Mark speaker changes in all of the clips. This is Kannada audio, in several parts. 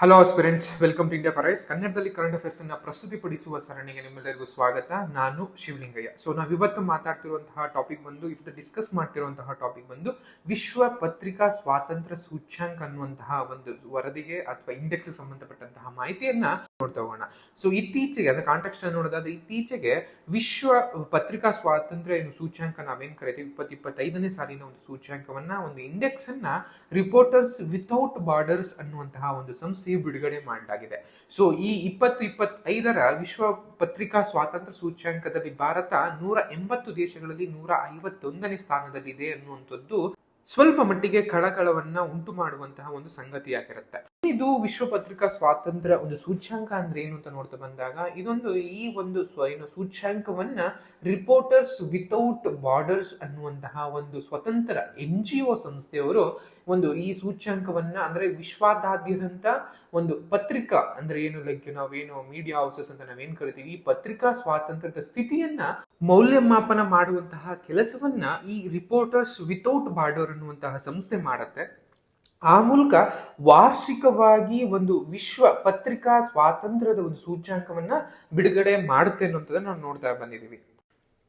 Speaker 1: Hello aspirants welcome to India ಫರೈಸ್ ಕನ್ನಡದಲ್ಲಿ ಕರೆಂಟ್ ಅಫೇರ್ಸ್ ಅನ್ನ ಪ್ರಸ್ತುತಿಪಡಿಸುವ ಸರಣಿಗೆ ನಿಮ್ಮೆಲ್ಲರಿಗೂ ಸ್ವಾಗತ. ನಾನು ಶಿವಲಿಂಗಯ್ಯ. ಸೊ ನಾವು ಇವತ್ತು ಮಾತಾಡ್ತಿರುವಂತಹ ಟಾಪಿಕ್ ಬಂದು ಇವತ್ತು ಡಿಸ್ಕಸ್ ಮಾಡ್ತಿರುವಂತಹ ಟಾಪಿಕ್ ಬಂದು, ವಿಶ್ವ ಪತ್ರಿಕಾ ಸ್ವಾತಂತ್ರ್ಯ ಸೂಚ್ಯಾಂಕ ಅನ್ನುವಂತಹ ಒಂದು ವರದಿಗೆ ಅಥವಾ ಇಂಡೆಕ್ಸ್ ಸಂಬಂಧಪಟ್ಟಂತಹ ಮಾಹಿತಿಯನ್ನ ನೋಡ್ತಾ ಹೋಗೋಣ. ಸೊ ಇತ್ತೀಚೆಗೆ, ಅಂದ್ರೆ ಕಾಂಟೆಕ್ಸ್ಟ್ ನೋಡೋದಾದ್ರೆ, ಇತ್ತೀಚೆಗೆ ವಿಶ್ವ ಪತ್ರಿಕಾ ಸ್ವಾತಂತ್ರ್ಯ ಏನು ಸೂಚ್ಯಾಂಕ ನಾವೇನ್ ಕರಿತೀವಿ? ಇಪ್ಪತ್ತು ಇಪ್ಪತ್ತೈದನೇ ಸಾಲಿನ ಒಂದು ಸೂಚ್ಯಾಂಕವನ್ನ, ಒಂದು ಇಂಡೆಕ್ಸ್ ಅನ್ನ ರಿಪೋರ್ಟರ್ಸ್ ವಿತೌಟ್ ಬಾರ್ಡರ್ಸ್ ಅನ್ನುವಂತಹ ಒಂದು ಸಂಸ್ಥೆ ಬಿಡುಗಡೆ ಮಾಡಲಾಗಿದೆ. ಸೊ, ಈ ಇಪ್ಪತ್ತು ಇಪ್ಪತ್ತೈದರ ವಿಶ್ವ ಪತ್ರಿಕಾ ಸ್ವಾತಂತ್ರ್ಯ ಸೂಚ್ಯಾಂಕದಲ್ಲಿ ಭಾರತ ನೂರ ಎಂಬತ್ತು ದೇಶಗಳಲ್ಲಿ ನೂರ ಐವತ್ತೊಂದನೇ ಸ್ಥಾನದಲ್ಲಿದೆ ಅನ್ನುವಂಥದ್ದು ಸ್ವಲ್ಪ ಮಟ್ಟಿಗೆ ಕಳಕಳವನ್ನ ಉಂಟು ಮಾಡುವಂತಹ ಒಂದು ಸಂಗತಿಯಾಗಿರುತ್ತೆ. ಇದು ವಿಶ್ವ ಪತ್ರಿಕಾ ಸ್ವಾತಂತ್ರ್ಯ ಒಂದು ಸೂಚ್ಯಾಂಕ ಅಂದ್ರೆ ಏನು ಅಂತ ನೋಡ್ತಾ ಬಂದಾಗ, ಇದೊಂದು ಈ ಒಂದು ಸ್ವ, ಏನು ಸೂಚ್ಯಾಂಕವನ್ನ ರಿಪೋರ್ಟರ್ಸ್ ವಿತೌಟ್ ಬಾರ್ಡರ್ಸ್ ಅನ್ನುವಂತಹ ಒಂದು ಸ್ವತಂತ್ರ ಎನ್ ಜಿ ಒ ಸಂಸ್ಥೆಯವರು ಒಂದು ಈ ಸೂಚ್ಯಾಂಕವನ್ನ ಅಂದ್ರೆ ವಿಶ್ವಾದಾದ್ಯಂತ ಒಂದು ಪತ್ರಿಕಾ ಅಂದ್ರೆ ಏನು ಲೈಕ್ ನಾವೇನು ಮೀಡಿಯಾ ಹೌಸಸ್ ಅಂತ ನಾವೇನ್ ಕರಿತೀವಿ ಈ ಪತ್ರಿಕಾ ಸ್ವಾತಂತ್ರ್ಯದ ಸ್ಥಿತಿಯನ್ನ ಮೌಲ್ಯಮಾಪನ ಮಾಡುವಂತಹ ಕೆಲಸವನ್ನ ಈ ರಿಪೋರ್ಟರ್ಸ್ ವಿತೌಟ್ ಬಾರ್ಡರ್ ಅನ್ನುವಂತಹ ಸಂಸ್ಥೆ ಮಾಡುತ್ತೆ. ಆ ಮೂಲಕ ವಾರ್ಷಿಕವಾಗಿ ಒಂದು ವಿಶ್ವ ಪತ್ರಿಕಾ ಸ್ವಾತಂತ್ರ್ಯದ ಒಂದು ಸೂಚ್ಯಾಂಕವನ್ನ ಬಿಡುಗಡೆ ಮಾಡುತ್ತೆ ಅನ್ನುವಂಥದ್ದನ್ನ ನಾವು ನೋಡ್ತಾ ಬಂದಿದ್ದೀವಿ.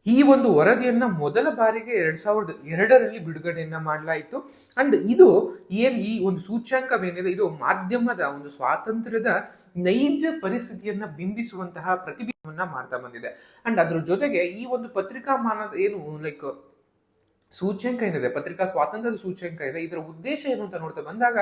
Speaker 1: ಈ ಒಂದು ವರದಿಯನ್ನ ಮೊದಲ ಬಾರಿಗೆ ಎರಡ್ ಸಾವಿರದ ಎರಡರಲ್ಲಿ ಬಿಡುಗಡೆಯನ್ನ ಮಾಡಲಾಯಿತು. ಅಂಡ್ ಇದು ಏನ್ ಈ ಒಂದು ಸೂಚ್ಯಾಂಕವೇನಿದೆ, ಇದು ಮಾಧ್ಯಮದ ಒಂದು ಸ್ವಾತಂತ್ರ್ಯದ ನೈಜ ಪರಿಸ್ಥಿತಿಯನ್ನ ಬಿಂಬಿಸುವಂತಹ ಪ್ರತಿಬಿಂಬವನ್ನ ಮಾಡ್ತಾ ಬಂದಿದೆ. ಅಂಡ್ ಅದ್ರ ಜೊತೆಗೆ ಈ ಒಂದು ಪತ್ರಿಕಾ ಮಾನದ ಏನು ಲೈಕ್ ಸೂಚ್ಯಂಕ ಏನಿದೆ ಪತ್ರಿಕಾ ಸ್ವಾತಂತ್ರ್ಯದ ಸೂಚ್ಯಂಕ ಇದೆ ಇದರ ಉದ್ದೇಶ ಏನು ಅಂತ ನೋಡ್ತಾ ಬಂದಾಗ,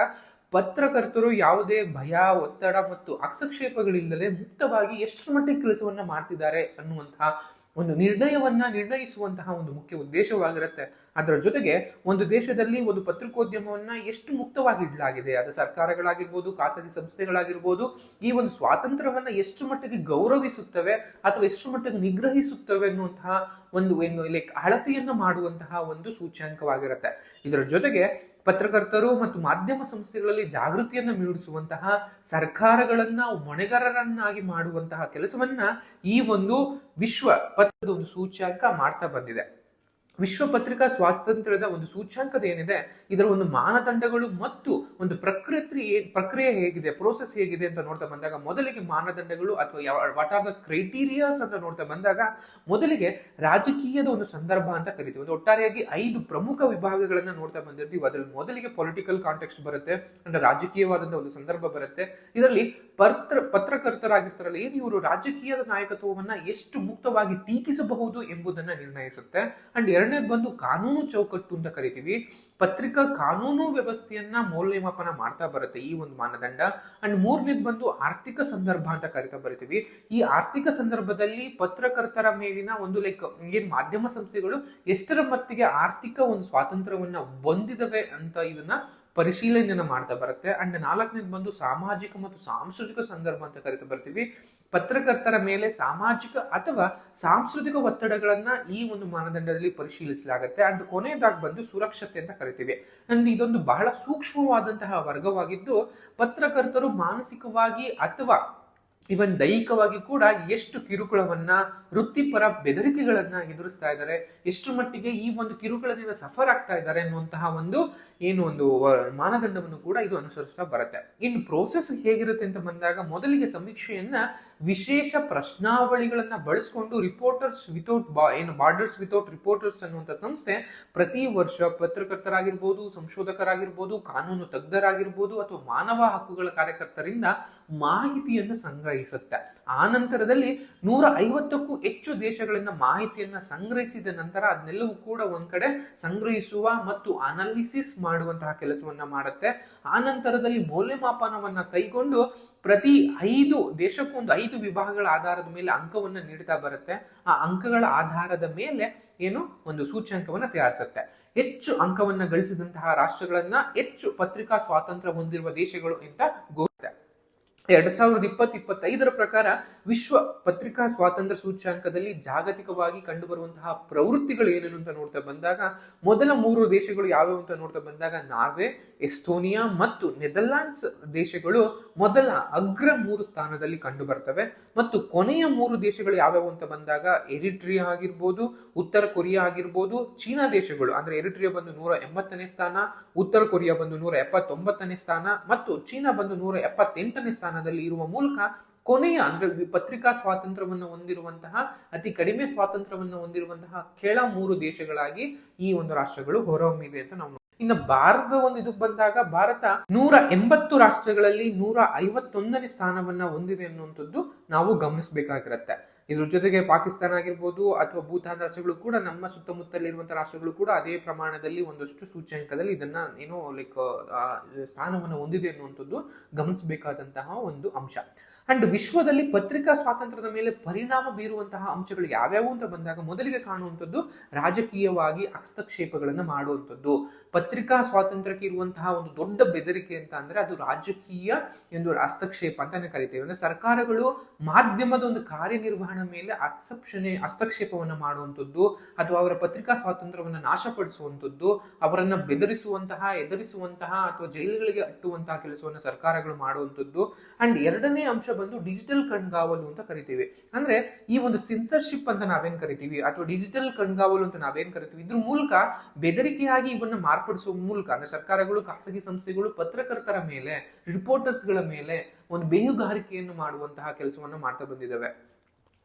Speaker 1: ಪತ್ರಕರ್ತರು ಯಾವುದೇ ಭಯ, ಒತ್ತಡ ಮತ್ತು ಹಸ್ತಕ್ಷೇಪಗಳಿಲ್ಲದೆ ಮುಕ್ತವಾಗಿ ಎಷ್ಟರ ಮಟ್ಟಿಗೆ ಕೆಲಸವನ್ನ ಮಾಡ್ತಿದ್ದಾರೆ ಅನ್ನುವಂತಹ ಒಂದು ನಿರ್ಣಯವನ್ನ ನಿರ್ಣಯಿಸುವಂತಹ ಒಂದು ಮುಖ್ಯ ಉದ್ದೇಶವಾಗಿರುತ್ತೆ. ಅದರ ಜೊತೆಗೆ ಒಂದು ದೇಶದಲ್ಲಿ ಒಂದು ಪತ್ರಿಕೋದ್ಯಮವನ್ನ ಎಷ್ಟು ಮುಕ್ತವಾಗಿ ಇಡಲಾಗಿದೆ, ಅದು ಸರ್ಕಾರಗಳಾಗಿರ್ಬೋದು, ಖಾಸಗಿ ಸಂಸ್ಥೆಗಳಾಗಿರ್ಬೋದು, ಈ ಒಂದು ಸ್ವಾತಂತ್ರ್ಯವನ್ನ ಎಷ್ಟು ಮಟ್ಟಿಗೆ ಗೌರವಿಸುತ್ತವೆ ಅಥವಾ ಎಷ್ಟು ಮಟ್ಟಿಗೆ ನಿಗ್ರಹಿಸುತ್ತವೆ ಅನ್ನುವಂತಹ ಒಂದು ಏನು ಲೈಕ್ ಅಳತೆಯನ್ನ ಮಾಡುವಂತಹ ಒಂದು ಸೂಚ್ಯಾಂಕವಾಗಿರುತ್ತೆ. ಇದರ ಜೊತೆಗೆ ಪತ್ರಕರ್ತರು ಮತ್ತು ಮಾಧ್ಯಮ ಸಂಸ್ಥೆಗಳಲ್ಲಿ ಜಾಗೃತಿಯನ್ನು ಮೂಡಿಸುವಂತಹ, ಸರ್ಕಾರಗಳನ್ನ ಮೊಣೆಗಾರರನ್ನಾಗಿ ಮಾಡುವಂತಹ ಕೆಲಸವನ್ನ ಈ ಒಂದು ವಿಶ್ವ ಪತ್ರದ ಒಂದು ಸೂಚ್ಯಾಂಕ ಮಾಡ್ತಾ ಬಂದಿದೆ. ವಿಶ್ವ ಪತ್ರಿಕಾ ಸ್ವಾತಂತ್ರ್ಯದ ಒಂದು ಸೂಚ್ಯಾಂಕದ ಏನಿದೆ, ಇದರ ಒಂದು ಮಾನದಂಡಗಳು ಮತ್ತು ಒಂದು ಪ್ರಕೃತಿ ಪ್ರಕ್ರಿಯೆ ಹೇಗಿದೆ ಪ್ರೋಸೆಸ್ ಹೇಗಿದೆ ಅಂತ ನೋಡ್ತಾ ಬಂದಾಗ, ಮೊದಲಿಗೆ ಮಾನದಂಡಗಳು ಅಥವಾ ಯಾವ ವಾಟ್ ಆರ್ ದ ಕ್ರೈಟೀರಿಯಾಸ್ ಅಂತ ನೋಡ್ತಾ ಬಂದಾಗ, ಮೊದಲಿಗೆ ರಾಜಕೀಯದ ಒಂದು ಸಂದರ್ಭ ಅಂತ ಕರಿತೀವಿ. ಒಂದು ಒಟ್ಟಾರೆಯಾಗಿ ಐದು ಪ್ರಮುಖ ವಿಭಾಗಗಳನ್ನ ನೋಡ್ತಾ ಬಂದಿರ್ತೀವಿ. ಅದರಲ್ಲಿ ಮೊದಲಿಗೆ ಪೊಲಿಟಿಕಲ್ ಕಾಂಟೆಕ್ಸ್ಟ್ ಬರುತ್ತೆ, ಅಂದ್ರೆ ರಾಜಕೀಯವಾದಂತಹ ಒಂದು ಸಂದರ್ಭ ಬರುತ್ತೆ. ಇದರಲ್ಲಿ ಪತ್ರ, ಪತ್ರಕರ್ತರಾಗಿರ್ತಾರಲ್ಲ, ಏನು ಇವರು ರಾಜಕೀಯದ ನಾಯಕತ್ವವನ್ನ ಎಷ್ಟು ಮುಕ್ತವಾಗಿ ಟೀಕಿಸಬಹುದು ಎಂಬುದನ್ನ ನಿರ್ಣಯಿಸುತ್ತೆ. ಅಂಡ್ ಎರಡನೇದು ಬಂದು ಕಾನೂನು ಚೌಕಟ್ಟು ಅಂತ ಕರಿತೀವಿ. ಪತ್ರಿಕಾ ಕಾನೂನು ವ್ಯವಸ್ಥೆಯನ್ನ ಮೌಲ್ಯಮಾಪನ ಮಾಡ್ತಾ ಬರುತ್ತೆ ಈ ಒಂದು ಮಾನದಂಡ. ಅಂಡ್ ಮೂರನೇದು ಬಂದು ಆರ್ಥಿಕ ಸಂದರ್ಭ ಅಂತ ಕರಿತಾ ಬರಿತೀವಿ. ಈ ಆರ್ಥಿಕ ಸಂದರ್ಭದಲ್ಲಿ ಪತ್ರಕರ್ತರ ಮೇಲಿನ ಒಂದು ಲೈಕ್ ಏನ್ ಮಾಧ್ಯಮ ಸಂಸ್ಥೆಗಳು ಎಷ್ಟರ ಮಟ್ಟಿಗೆ ಆರ್ಥಿಕ ಒಂದು ಸ್ವಾತಂತ್ರ್ಯವನ್ನ ಹೊಂದಿದವೆ ಅಂತ ಇದನ್ನ ಪರಿಶೀಲನೆಯನ್ನ ಮಾಡ್ತಾ ಬರುತ್ತೆ. ಅಂಡ್ ನಾಲ್ಕನೇದು ಬಂದು ಸಾಮಾಜಿಕ ಮತ್ತು ಸಾಂಸ್ಕೃತಿಕ ಸಂದರ್ಭ ಅಂತ ಕರಿತಾ ಬರ್ತೀವಿ. ಪತ್ರಕರ್ತರ ಮೇಲೆ ಸಾಮಾಜಿಕ ಅಥವಾ ಸಾಂಸ್ಕೃತಿಕ ಒತ್ತಡಗಳನ್ನ ಈ ಒಂದು ಮಾನದಂಡದಲ್ಲಿ ಪರಿಶೀಲಿಸಲಾಗುತ್ತೆ. ಅಂಡ್ ಕೊನೆಯದಾಗಿ ಬಂದು ಸುರಕ್ಷತೆ ಅಂತ ಕರಿತೀವಿ. ಅಂಡ್ ಇದೊಂದು ಬಹಳ ಸೂಕ್ಷ್ಮವಾದಂತಹ ವರ್ಗವಾಗಿದ್ದು ಪತ್ರಕರ್ತರು ಮಾನಸಿಕವಾಗಿ ಅಥವಾ ಇವನ್ ದೈಹಿಕವಾಗಿ ಕೂಡ ಎಷ್ಟು ಕಿರುಕುಳವನ್ನ, ವೃತ್ತಿಪರ ಬೆದರಿಕೆಗಳನ್ನ ಎದುರಿಸ್ತಾ ಇದ್ದಾರೆ, ಎಷ್ಟು ಮಟ್ಟಿಗೆ ಈ ಒಂದು ಕಿರುಕುಳದಿಂದ ಸಫರ್ ಆಗ್ತಾ ಇದ್ದಾರೆ ಅನ್ನುವಂತಹ ಒಂದು, ಏನು ಒಂದು ಮಾನದಂಡವನ್ನು ಕೂಡ ಇದು ಅನುಸರಿಸ್ತಾ ಬರುತ್ತೆ. ಇನ್ನು ಪ್ರೋಸೆಸ್ ಹೇಗಿರುತ್ತೆ ಅಂತ ಬಂದಾಗ, ಮೊದಲಿಗೆ ಸಮೀಕ್ಷೆಯನ್ನ ವಿಶೇಷ ಪ್ರಶ್ನಾವಳಿಗಳನ್ನ ಬಳಸಿಕೊಂಡು ರಿಪೋರ್ಟರ್ಸ್ ವಿತೌಟ್ ಬಾ ಏನು ಬಾರ್ಡರ್ಸ್ ವಿತೌಟ್ ರಿಪೋರ್ಟರ್ಸ್ ಅನ್ನುವಂಥ ಸಂಸ್ಥೆ, ಪ್ರತಿ ವರ್ಷ ಪತ್ರಕರ್ತರಾಗಿರ್ಬೋದು, ಸಂಶೋಧಕರಾಗಿರ್ಬೋದು, ಕಾನೂನು ತಜ್ಞರಾಗಿರ್ಬೋದು, ಅಥವಾ ಮಾನವ ಹಕ್ಕುಗಳ ಕಾರ್ಯಕರ್ತರಿಂದ ಮಾಹಿತಿಯನ್ನು ಸಂಗ್ರಹಿಸುತ್ತೆ ಆ ನಂತರದಲ್ಲಿ ನೂರ ಐವತ್ತಕ್ಕೂ ಹೆಚ್ಚು ದೇಶಗಳಿಂದ ಮಾಹಿತಿಯನ್ನ ಸಂಗ್ರಹಿಸಿದ ನಂತರ ಅದನ್ನೆಲ್ಲವೂ ಕೂಡ ಒಂದ್ ಕಡೆ ಸಂಗ್ರಹಿಸುವ ಮತ್ತು ಅನಾಲಿಸಿಸ್ ಮಾಡುವಂತಹ ಕೆಲಸವನ್ನ ಮಾಡುತ್ತೆ. ಆ ನಂತರದಲ್ಲಿ ಮೌಲ್ಯಮಾಪನವನ್ನ ಕೈಗೊಂಡು ಪ್ರತಿ ಐದು ದೇಶಕ್ಕೂ ಒಂದು ಐದು ವಿಭಾಗಗಳ ಆಧಾರದ ಮೇಲೆ ಅಂಕವನ್ನ ನೀಡ್ತಾ ಬರುತ್ತೆ. ಆ ಅಂಕಗಳ ಆಧಾರದ ಮೇಲೆ ಏನು? ಒಂದು ಸೂಚ್ಯಂಕವನ್ನ ತಯಾರಿಸುತ್ತೆ. ಹೆಚ್ಚು ಅಂಕವನ್ನ ಗಳಿಸಿದಂತಹ ರಾಷ್ಟ್ರಗಳನ್ನ ಹೆಚ್ಚು ಪತ್ರಿಕಾ ಸ್ವಾತಂತ್ರ್ಯ ಹೊಂದಿರುವ ದೇಶಗಳು ಅಂತ ಎರಡ್ ಸಾವಿರದ ಇಪ್ಪತ್ತು ಇಪ್ಪತ್ತೈದರ ಪ್ರಕಾರ ವಿಶ್ವ ಪತ್ರಿಕಾ ಸ್ವಾತಂತ್ರ್ಯ ಸೂಚ್ಯಾಂಕದಲ್ಲಿ ಜಾಗತಿಕವಾಗಿ ಕಂಡುಬರುವಂತಹ ಪ್ರವೃತ್ತಿಗಳು ಏನೇನು ಅಂತ ನೋಡ್ತಾ ಬಂದಾಗ, ಮೊದಲ ಮೂರು ದೇಶಗಳು ಯಾವ್ಯಾವು ಅಂತ ನೋಡ್ತಾ ಬಂದಾಗ, ನಾರ್ವೆ ಎಸ್ತೋನಿಯಾ ಮತ್ತು ನೆದರ್ಲ್ಯಾಂಡ್ಸ್ ದೇಶಗಳು ಮೊದಲ ಅಗ್ರ ಮೂರು ಸ್ಥಾನದಲ್ಲಿ ಕಂಡು ಬರ್ತವೆ ಮತ್ತು ಕೊನೆಯ ಮೂರು ದೇಶಗಳು ಯಾವ್ಯಾವು ಅಂತ ಬಂದಾಗ, ಎರಿಟ್ರಿಯಾ ಆಗಿರ್ಬೋದು, ಉತ್ತರ ಕೊರಿಯಾ ಆಗಿರ್ಬೋದು, ಚೀನಾ ದೇಶಗಳು. ಅಂದ್ರೆ ಎರಿಟ್ರಿಯಾ ಬಂದು ನೂರ ಎಂಬತ್ತನೇ ಸ್ಥಾನ, ಉತ್ತರ ಕೊರಿಯಾ ಬಂದು ನೂರ ಎಪ್ಪತ್ತೊಂಬತ್ತನೇ ಸ್ಥಾನ ಮತ್ತು ಚೀನಾ ಬಂದು ನೂರ ಎಪ್ಪತ್ತೆಂಟನೇ ಸ್ಥಾನದಲ್ಲಿ ಇರುವ ಮೂಲಕ ಕೊನೆಯ ಅಂದ್ರೆ ಪತ್ರಿಕಾ ಸ್ವಾತಂತ್ರ್ಯವನ್ನು ಹೊಂದಿರುವಂತಹ, ಅತಿ ಕಡಿಮೆ ಸ್ವಾತಂತ್ರ್ಯವನ್ನು ಹೊಂದಿರುವಂತಹ ಕೆಳ ಮೂರು ದೇಶಗಳಾಗಿ ಈ ಒಂದು ರಾಷ್ಟ್ರಗಳು ಹೊರಹೊಮ್ಮಿದೆ ಅಂತ ನಾವು. ಇನ್ನು ಭಾರತದ ಒಂದು ಇದಕ್ಕೆ ಬಂದಾಗ ಭಾರತ ನೂರ ಎಂಬತ್ತು ರಾಷ್ಟ್ರಗಳಲ್ಲಿ ನೂರ ಐವತ್ತೊಂದನೇ ಸ್ಥಾನವನ್ನ ಹೊಂದಿದೆ ಅನ್ನುವಂಥದ್ದು ನಾವು ಗಮನಿಸಬೇಕಾಗಿರತ್ತೆ ಇದ್ರ ಜೊತೆಗೆ ಪಾಕಿಸ್ತಾನ ಆಗಿರ್ಬೋದು ಅಥವಾ ಭೂತಾನ್ ರಾಷ್ಟ್ರಗಳು ಕೂಡ ನಮ್ಮ ಸುತ್ತಮುತ್ತಲಿರುವಂತಹ ರಾಷ್ಟ್ರಗಳು ಕೂಡ ಅದೇ ಪ್ರಮಾಣದಲ್ಲಿ ಒಂದಷ್ಟು ಸೂಚ್ಯಂಕದಲ್ಲಿ ಇದನ್ನ ಏನೋ ಲೈಕ್ ಸ್ಥಾನವನ್ನು ಹೊಂದಿದೆ ಅನ್ನುವಂಥದ್ದು ಗಮನಿಸಬೇಕಾದಂತಹ ಒಂದು ಅಂಶ. ಅಂಡ್ ವಿಶ್ವದಲ್ಲಿ ಪತ್ರಿಕಾ ಸ್ವಾತಂತ್ರ್ಯದ ಮೇಲೆ ಪರಿಣಾಮ ಬೀರುವಂತಹ ಅಂಶಗಳು ಯಾವ್ಯಾವು ಅಂತ ಬಂದಾಗ ಮೊದಲಿಗೆ ಕಾಣುವಂಥದ್ದು ರಾಜಕೀಯವಾಗಿ ಹಸ್ತಕ್ಷೇಪಗಳನ್ನು ಮಾಡುವಂಥದ್ದು. ಪತ್ರಿಕಾ ಸ್ವಾತಂತ್ರ್ಯಕ್ಕೆ ಇರುವಂತಹ ಒಂದು ದೊಡ್ಡ ಬೆದರಿಕೆ ಅಂತ ಅಂದ್ರೆ ಅದು ರಾಜಕೀಯ ಎಂದು ಹಸ್ತಕ್ಷೇಪ ಅಂತಾನೆ ಕರಿತೇವೆ. ಅಂದ್ರೆ ಸರ್ಕಾರಗಳು ಮಾಧ್ಯಮದ ಒಂದು ಕಾರ್ಯನಿರ್ವಹಣೆ ಮೇಲೆ ಅಕ್ಸೆಪ್ಷನೆ, ಹಸ್ತಕ್ಷೇಪವನ್ನು ಮಾಡುವಂಥದ್ದು ಅಥವಾ ಅವರ ಪತ್ರಿಕಾ ಸ್ವಾತಂತ್ರ್ಯವನ್ನು ನಾಶಪಡಿಸುವಂಥದ್ದು, ಅವರನ್ನ ಬೆದರಿಸುವಂತಹ, ಎದುರಿಸುವಂತಹ ಅಥವಾ ಜೈಲುಗಳಿಗೆ ಅಟ್ಟುವಂತಹ ಕೆಲಸವನ್ನು ಸರ್ಕಾರಗಳು ಮಾಡುವಂಥದ್ದು. ಅಂಡ್ ಎರಡನೇ ಅಂಶ ಬಂದು ಡಿಜಿಟಲ್ ಕಣ್ಗಾವಲು ಅಂತ ಕರಿತೀವಿ. ಅಂದ್ರೆ ಈ ಒಂದು ಸೆನ್ಸರ್ಶಿಪ್ ಅಂತ ನಾವೇನ್ ಕರಿತೀವಿ? ಅಥವಾ ಡಿಜಿಟಲ್ ಕಣ್ಗಾವಲು ಅಂತ ನಾವೇನ್ ಕರಿತೀವಿ? ಇದ್ರ ಮೂಲಕ ಬೆದರಿಕೆಯಾಗಿ ಇವನ್ನ ಮಾರ್ಪಡಿಸುವ ಮೂಲಕ, ಅಂದ್ರೆ ಸರ್ಕಾರಗಳು, ಖಾಸಗಿ ಸಂಸ್ಥೆಗಳು, ಪತ್ರಕರ್ತರ ಮೇಲೆ ರಿಪೋರ್ಟರ್ಸ್ಗಳ ಮೇಲೆ ಒಂದು ಬೇಹುಗಾರಿಕೆಯನ್ನು ಮಾಡುವಂತಹ ಕೆಲಸವನ್ನು ಮಾಡ್ತಾ ಬಂದಿದ್ದಾವೆ.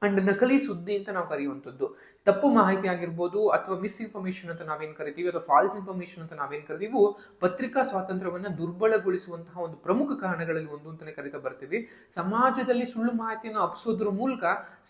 Speaker 1: ಅಂಡ್ ನಕಲಿ ಸುದ್ದಿ ಅಂತ ನಾವು ಕರೆಯುವಂಥದ್ದು. ತಪ್ಪು ಮಾಹಿತಿ ಆಗಿರ್ಬೋದು ಅಥವಾ ಮಿಸ್ಇನ್ಫಾರ್ಮೇಶನ್ ಅಂತ ನಾವೇನು ಕರಿತೀವಿ ಅಥವಾ ಫಾಲ್ಸ್ ಇನ್ಫಾರ್ಮೇಶನ್ ಅಂತ ನಾವೇನು ಕರಿತೀವಿ ಪತ್ರಿಕಾ ಸ್ವಾತಂತ್ರ್ಯವನ್ನ ದುರ್ಬಲಗೊಳಿಸುವಂತಹ ಒಂದು ಪ್ರಮುಖ ಕಾರಣಗಳಲ್ಲಿ ಒಂದು ಅಂತಲೇ ಕರಿತಾ ಬರ್ತೀವಿ. ಸಮಾಜದಲ್ಲಿ ಸುಳ್ಳು ಮಾಹಿತಿಯನ್ನು ಅಪ್ಸೋದ್ರ ಮೂಲಕ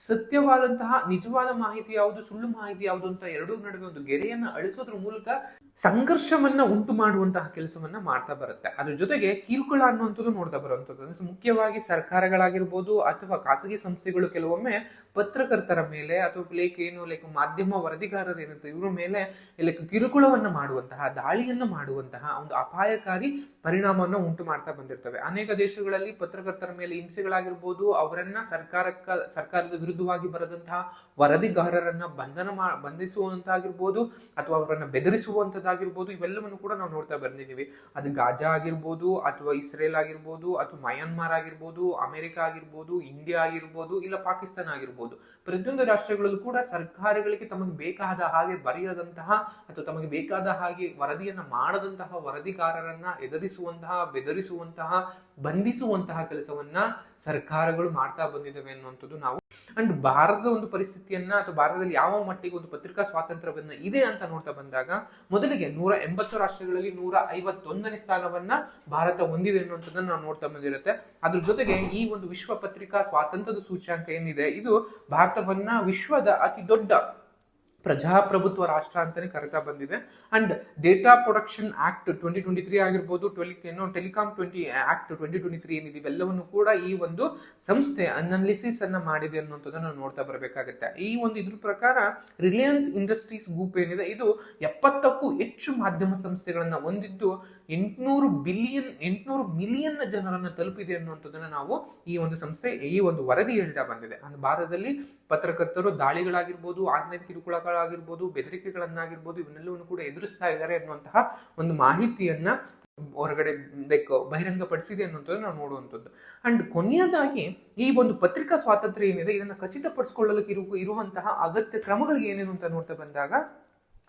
Speaker 1: ಸತ್ಯವಾದಂತಹ, ನಿಜವಾದ ಮಾಹಿತಿ ಯಾವುದು, ಸುಳ್ಳು ಮಾಹಿತಿ ಯಾವುದು ಅಂತ ಎರಡೂ ನಡುವೆ ಒಂದು ಗೆರೆಯನ್ನ ಅಳಿಸೋದ್ರ ಮೂಲಕ ಸಂಘರ್ಷವನ್ನ ಉಂಟು ಮಾಡುವಂತಹ ಕೆಲಸವನ್ನ ಮಾಡ್ತಾ ಬರುತ್ತೆ. ಅದ್ರ ಜೊತೆಗೆ ಕಿರುಕುಳ ಅನ್ನುವಂಥದ್ದು ನೋಡ್ತಾ ಬರುವಂಥದ್ದು. ಮುಖ್ಯವಾಗಿ ಸರ್ಕಾರಗಳಾಗಿರ್ಬೋದು ಅಥವಾ ಖಾಸಗಿ ಸಂಸ್ಥೆಗಳು ಕೆಲವೊಮ್ಮೆ ಪತ್ರಕರ್ತರ ಮೇಲೆ ಅಥವಾ ಲೈಕ್ ಏನು ಲೈಕ್ ಮಾಧ್ಯಮ ವರದಿಗಾರರು ಏನಂತ ಇವರ ಮೇಲೆ ಲೈಕ್ ಕಿರುಕುಳವನ್ನು ಮಾಡುವಂತಹ, ದಾಳಿಯನ್ನು ಮಾಡುವಂತಹ ಒಂದು ಅಪಾಯಕಾರಿ ಪರಿಣಾಮವನ್ನು ಉಂಟು ಮಾಡ್ತಾ ಬಂದಿರ್ತವೆ. ಅನೇಕ ದೇಶಗಳಲ್ಲಿ ಪತ್ರಕರ್ತರ ಮೇಲೆ ಹಿಂಸೆಗಳಾಗಿರ್ಬೋದು, ಅವರನ್ನ ಸರ್ಕಾರಕ್ಕ, ಸರ್ಕಾರದ ವಿರುದ್ಧವಾಗಿ ಬರೆದಂತಹ ವರದಿಗಾರರನ್ನ ಬಂಧನ ಮಾ, ಬಂಧಿಸುವಂತಾಗಿರ್ಬೋದು, ಅಥವಾ ಅವರನ್ನ ಬೆದರಿಸುವಂತದ್ದಾಗಿರ್ಬೋದು, ಇವೆಲ್ಲವನ್ನು ಕೂಡ ನಾವು ನೋಡ್ತಾ ಬಂದಿದ್ದೀವಿ. ಅದು ಗಾಜಾ ಆಗಿರ್ಬೋದು, ಅಥವಾ ಇಸ್ರೇಲ್ ಆಗಿರ್ಬೋದು, ಅಥವಾ ಮಯನ್ಮಾರ್ ಆಗಿರ್ಬೋದು, ಅಮೆರಿಕ ಆಗಿರ್ಬೋದು, ಇಂಡಿಯಾ ಆಗಿರ್ಬೋದು, ಇಲ್ಲ ಪಾಕಿಸ್ತಾನ ಆಗಿರ್ಬೋದು. ಪ್ರತಿಯೊಂದು ರಾಷ್ಟ್ರಗಳಲ್ಲೂ ಕೂಡ ಸರ್ಕಾರಗಳಿಗೆ ತಮಗೆ ಬೇಕಾದ ಹಾಗೆ ಬರೆಯದಂತಹ ಅಥವಾ ತಮಗೆ ಬೇಕಾದ ಹಾಗೆ ವರದಿಯನ್ನ ಮಾಡದಂತಹ ವರದಿಗಾರರನ್ನ ಎದುರಿಸುವಂತಹ, ಬೆದರಿಸುವಂತಹ ಬಂಧಿಸುವಂತಹ ಕೆಲಸವನ್ನ ಸರ್ಕಾರಗಳು ಮಾಡ್ತಾ ಬಂದಿದ್ದಾವೆ ಅನ್ನುವಂಥದ್ದು ನಾವು ಅಂಡ್ ಭಾರತದ ಒಂದು ಪರಿಸ್ಥಿತಿಯನ್ನ ಅಥವಾ ಭಾರತದಲ್ಲಿ ಯಾವ ಮಟ್ಟಿಗೆ ಒಂದು ಪತ್ರಿಕಾ ಸ್ವಾತಂತ್ರ್ಯವನ್ನ ಇದೆ ಅಂತ ನೋಡ್ತಾ ಬಂದಾಗ, ಮೊದಲಿಗೆ ನೂರ ಎಂಬತ್ತು ರಾಷ್ಟ್ರಗಳಲ್ಲಿ ನೂರ ಐವತ್ತೊಂದನೇ ಸ್ಥಾನವನ್ನ ಭಾರತ ಹೊಂದಿದೆ ಅನ್ನುವಂಥದ್ದನ್ನ ನಾವು ನೋಡ್ತಾ ಬಂದಿರುತ್ತೆ. ಅದ್ರ ಜೊತೆಗೆ ಈ ಒಂದು ವಿಶ್ವ ಪತ್ರಿಕಾ ಸ್ವಾತಂತ್ರ್ಯದ ಸೂಚ್ಯಾಂಕ ಏನಿದೆ, ಇದು ಭಾರತವನ್ನ ವಿಶ್ವದ ಅತಿ ದೊಡ್ಡ ಪ್ರಜಾಪ್ರಭುತ್ವ ರಾಷ್ಟ್ರ ಅಂತಾನೆ ಕರಿತಾ ಬಂದಿದೆ. And data production act twenty twenty three ಆಗಿರ್ಬೋದು ಟ್ವೆಲ್ ಏನು telecom twenty act twenty twenty three ಏನಿದೆ, ಇವೆಲ್ಲವನ್ನು ಕೂಡ ಈ ಒಂದು ಸಂಸ್ಥೆ ಅನಾಲಿಸಿಸ್ ಅನ್ನ ಮಾಡಿದೆ ಅನ್ನುವಂಥದ್ದನ್ನು ನಾವು ನೋಡ್ತಾ ಬರಬೇಕಾಗುತ್ತೆ. ಈ ಒಂದು ಇದ್ರ ಪ್ರಕಾರ ರಿಲಯನ್ಸ್ ಇಂಡಸ್ಟ್ರೀಸ್ ಗ್ರೂಪ್ ಏನಿದೆ, ಇದು ಎಪ್ಪತ್ತಕ್ಕೂ ಹೆಚ್ಚು ಮಾಧ್ಯಮ ಸಂಸ್ಥೆಗಳನ್ನ ಹೊಂದಿದ್ದು, ಎಂಟುನೂರು ಬಿಲಿಯನ್, ಎಂಟುನೂರು ಮಿಲಿಯನ್ ಜನರನ್ನ ತಲುಪಿದೆ ಅನ್ನುವಂಥದ್ದನ್ನು ನಾವು ಈ ಒಂದು ಸಂಸ್ಥೆ, ಈ ಒಂದು ವರದಿ ಹೇಳ್ತಾ ಬಂದಿದೆ. ಅಂದ್ರೆ ಭಾರತದಲ್ಲಿ ಪತ್ರಕರ್ತರು, ದಾಳಿಗಳಾಗಿರ್ಬೋದು ಆನ್ಲೈನ್ ಕಿರುಕುಳಗಳಾಗಿರ್ಬೋದು ಬೆದರಿಕೆಗಳನ್ನಾಗಿರ್ಬೋದು, ಇವನ್ನೆಲ್ಲವನ್ನು ಕೂಡ ಎದುರಿಸ್ತಾ ಇದ್ದಾರೆ ಅನ್ನುವಂತಹ ಒಂದು ಮಾಹಿತಿಯನ್ನ ಹೊರಗಡೆ ಲೈಕ್ ಬಹಿರಂಗಪಡಿಸಿದೆ ಅನ್ನುವಂಥದ್ದು ನಾವು ನೋಡುವಂಥದ್ದು. ಅಂಡ್ ಕೊನೆಯದಾಗಿ ಈ ಒಂದು ಪತ್ರಿಕಾ ಸ್ವಾತಂತ್ರ್ಯ ಏನಿದೆ, ಇದನ್ನ ಖಚಿತಪಡಿಸಿಕೊಳ್ಳಲು ಇರು ಇರುವಂತಹ ಅಗತ್ಯ ಕ್ರಮಗಳಿಗೆ ಏನೇನು ಅಂತ ನೋಡ್ತಾ ಬಂದಾಗ,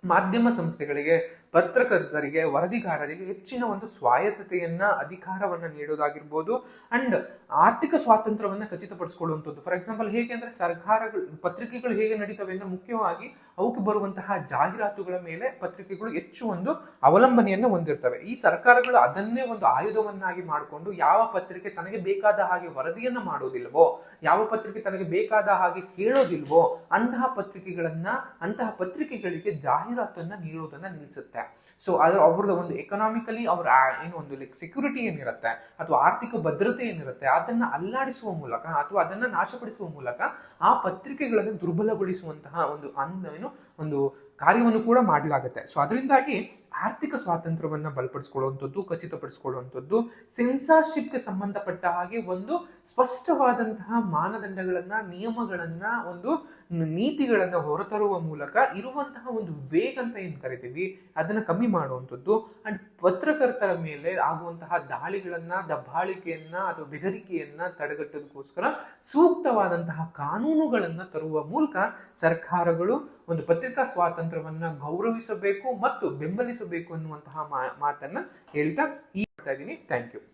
Speaker 1: ಮಾಧ್ಯಮ ಸಂಸ್ಥೆಗಳಿಗೆ ಪತ್ರಕರ್ತರಿಗೆ, ವರದಿಗಾರರಿಗೆ ಹೆಚ್ಚಿನ ಒಂದು ಸ್ವಾಯತ್ತತೆಯನ್ನ, ಅಧಿಕಾರವನ್ನ ನೀಡೋದಾಗಿರ್ಬೋದು ಅಂಡ್ ಆರ್ಥಿಕ ಸ್ವಾತಂತ್ರ್ಯವನ್ನ ಖಚಿತಪಡಿಸಿಕೊಳ್ಳುವಂಥದ್ದು. ಫಾರ್ ಎಕ್ಸಾಂಪಲ್ ಹೇಗೆ ಅಂದ್ರೆ ಸರ್ಕಾರಗಳು, ಪತ್ರಿಕೆಗಳು ಹೇಗೆ ನಡೀತವೆ ಅಂದ್ರೆ ಮುಖ್ಯವಾಗಿ ಅವಕ್ಕೆ ಬರುವಂತಹ ಜಾಹೀರಾತುಗಳ ಮೇಲೆ ಪತ್ರಿಕೆಗಳು ಹೆಚ್ಚು ಒಂದು ಅವಲಂಬನೆಯನ್ನು ಹೊಂದಿರ್ತವೆ. ಈ ಸರ್ಕಾರಗಳು ಅದನ್ನೇ ಒಂದು ಆಯುಧವನ್ನಾಗಿ ಮಾಡಿಕೊಂಡು ಯಾವ ಪತ್ರಿಕೆ ತನಗೆ ಬೇಕಾದ ಹಾಗೆ ವರದಿಯನ್ನ ಮಾಡೋದಿಲ್ವೋ, ಯಾವ ಪತ್ರಿಕೆ ತನಗೆ ಬೇಕಾದ ಹಾಗೆ ಕೇಳೋದಿಲ್ವೋ, ಅಂತಹ ಪತ್ರಿಕೆಗಳನ್ನ, ಅಂತಹ ಪತ್ರಿಕೆಗಳಿಗೆ ಜಾಹೀರಾತನ್ನ ನೀಡೋದನ್ನ ನಿಲ್ಲಿಸುತ್ತೆ ಸೊ ಅದರ ಅವ್ರದ್ದು ಒಂದು ಎಕನಾಮಿಕಲಿ ಅವ್ರ ಏನು ಒಂದು ಲೈಕ್ ಸೆಕ್ಯೂರಿಟಿ ಏನಿರುತ್ತೆ ಅಥವಾ ಆರ್ಥಿಕ ಭದ್ರತೆ ಏನಿರುತ್ತೆ ಅದನ್ನ ಅಲ್ಲಾಡಿಸುವ ಮೂಲಕ ಅಥವಾ ಅದನ್ನು ನಾಶಪಡಿಸುವ ಮೂಲಕ ಆ ಪತ್ರಿಕೆಗಳನ್ನು ದುರ್ಬಲಗೊಳಿಸುವಂತಹ ಒಂದು ಅನ್ನ ಏನು, ಒಂದು ಕಾರ್ಯವನ್ನು ಕೂಡ ಮಾಡಲಾಗುತ್ತೆ. ಸೊ ಅದರಿಂದಾಗಿ ಆರ್ಥಿಕ ಸ್ವಾತಂತ್ರ್ಯವನ್ನ ಬಲಪಡಿಸ್ಕೊಳ್ಳುವಂಥದ್ದು, ಖಚಿತಪಡಿಸ್ಕೊಳ್ಳುವಂಥದ್ದು ಸೆನ್ಸಾರ್ಶಿಪ್ಗೆ ಸಂಬಂಧಪಟ್ಟ ಹಾಗೆ ಒಂದು ಸ್ಪಷ್ಟವಾದಂತಹ ಮಾನದಂಡಗಳನ್ನ, ನಿಯಮಗಳನ್ನ, ಒಂದು ನೀತಿಗಳನ್ನ ಹೊರತರುವ ಮೂಲಕ ಇರುವಂತಹ ಒಂದು ವೇಗ ಅಂತ ಏನು ಕರಿತೀವಿ, ಅದನ್ನ ಕಮ್ಮಿ ಮಾಡುವಂಥದ್ದು. ಅಂಡ್ ಪತ್ರಕರ್ತರ ಮೇಲೆ ಆಗುವಂತಹ ದಾಳಿಗಳನ್ನ, ದಬ್ಬಾಳಿಕೆಯನ್ನ ಅಥವಾ ಬೆದರಿಕೆಯನ್ನ ತಡೆಗಟ್ಟೋದಕ್ಕೋಸ್ಕರ ಸೂಕ್ತವಾದಂತಹ ಕಾನೂನುಗಳನ್ನ ತರುವ ಮೂಲಕ ಸರ್ಕಾರಗಳು ಒಂದು ಪತ್ರಿಕಾ ಸ್ವಾತಂತ್ರ್ಯವನ್ನ ಗೌರವಿಸಬೇಕು ಮತ್ತು ಬೆಂಬಲಿಸಬೇಕು ಅನ್ನುವಂತಹ ಮಾ- ಮಾತನ್ನ ಹೇಳ್ತಾ ಈ ಮಾಡ್ತಾ ಇದ್ದೀನಿ. Thank you